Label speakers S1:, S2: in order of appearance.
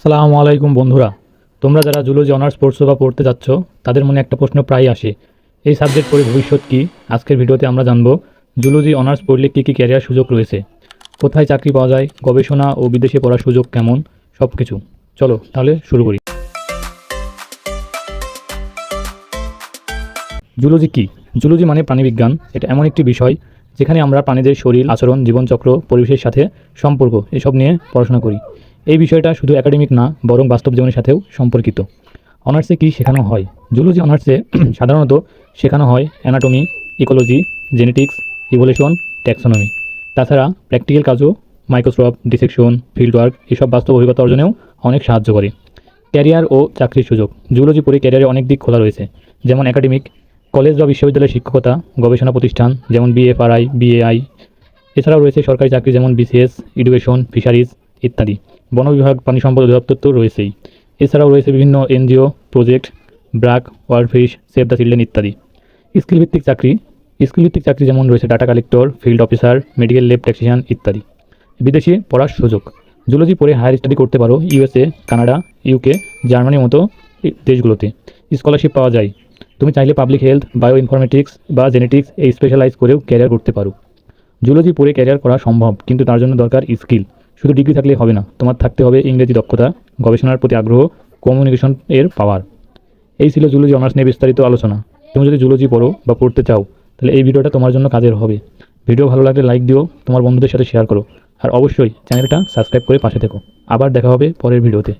S1: আসসালামু আলাইকুম বন্ধুরা। তোমরা যারা জুলজি অনার্স পড়ছো বা পড়তে যাচ্ছ, তাদের মনে একটা প্রশ্ন প্রায়ই আসে। এই সাবজেক্ট পড়ে ভবিষ্যৎ কী? আজকের ভিডিওতে আমরা জানব, জুলজি অনার্স পড়লে কী কী ক্যারিয়ার সুযোগ রয়েছে? কোথায় চাকরি পাওয়া যায়? গবেষণা ও বিদেশে পড়ার সুযোগ কেমন? সব কিছু চলো তাহলে শুরু করি। জুলজি কি? জুলজি মানে প্রাণীবিজ্ঞান। এটা এমন একটি বিষয় যেখানে আমরা প্রাণীদের শরীর, আচরণ, জীবনচক্র, পরিবেশের সাথে সম্পর্ক, এসব নিয়ে পড়াশোনা করি। এই বিষয়টা শুধু একাডেমিক না, বরং বাস্তব জীবনের সাথেও সম্পর্কিত। অনার্সে কী শেখানো হয়? জুলজি অনার্সে সাধারণত শেখানো হয় anatomy ecology genetics evolution taxonomy তাছাড়া প্র্যাকটিক্যাল কাজও মাইক্রোস্কোপ ডিসেকশন ফিল্ড ওয়ার্ক এসব বাস্তব অভিজ্ঞতা অর্জনেও অনেক সাহায্য করে। ক্যারিয়ার ও চাকরির সুযোগ। জুলজি পড়ে ক্যারিয়ারে অনেক দিক খোলা রয়েছে। যেমন একাডেমিক কলেজ বা বিশ্ববিদ্যালয়ের শিক্ষকতা, গবেষণা প্রতিষ্ঠান, যেমন বিএফআরআই বিএআই এছাড়াও রয়েছে সরকারি চাকরি যেমন বিসিএস এডুকেশন ফিশারিজ ইত্যাদি। বন বিভাগ পানি সম্পদ অধিদপ্তর তো রয়েছেই। এছাড়াও রয়েছে বিভিন্ন NGO, project, BRAC world fish save the children ইত্যাদি। স্কিল ভিত্তিক চাকরি। স্কিল ভিত্তিক চাকরি যেমন রয়েছে data collector, field officer, medical lab technician ইত্যাদি। বিদেশে পড়ার সুযোগ। জুলজি পড়ে হায়ার স্টাডি করতে পারো, ইউএসএ, কানাডা, ইউকে, জার্মানির মতো দেশগুলোতে। স্কলারশিপ পাওয়া যায়। তুমি চাইলে পাবলিক হেলথ বায়ো ইনফরমেটিক্স বা জেনেটিক্স এই স্পেশালাইজ করেও ক্যারিয়ার করতে পারো। জুলজি পড়ে ক্যারিয়ার করা সম্ভব, কিন্তু তার জন্য দরকার স্কিল। শুধু ডিগ্রি থাকলেই হবে না, তোমার থাকতে হবে ইংরেজি দক্ষতা, গবেষণার প্রতি আগ্রহ কমিউনিকেশন এর পাওয়ার এই ছিল জুলজি অনার্স নিয়ে বিস্তারিত আলোচনা। তুমি যদি জুলজি পড়ো বা পড়তে চাও, তাহলে এই ভিডিওটা তোমার জন্য কাজের হবে। ভিডিও ভালো লাগলে লাইক দিও, তোমার বন্ধুদের সাথে শেয়ার করো। আর অবশ্যই চ্যানেলটা সাবস্ক্রাইব করে পাশে থেকো। আবার দেখা হবে পরের ভিডিওতে।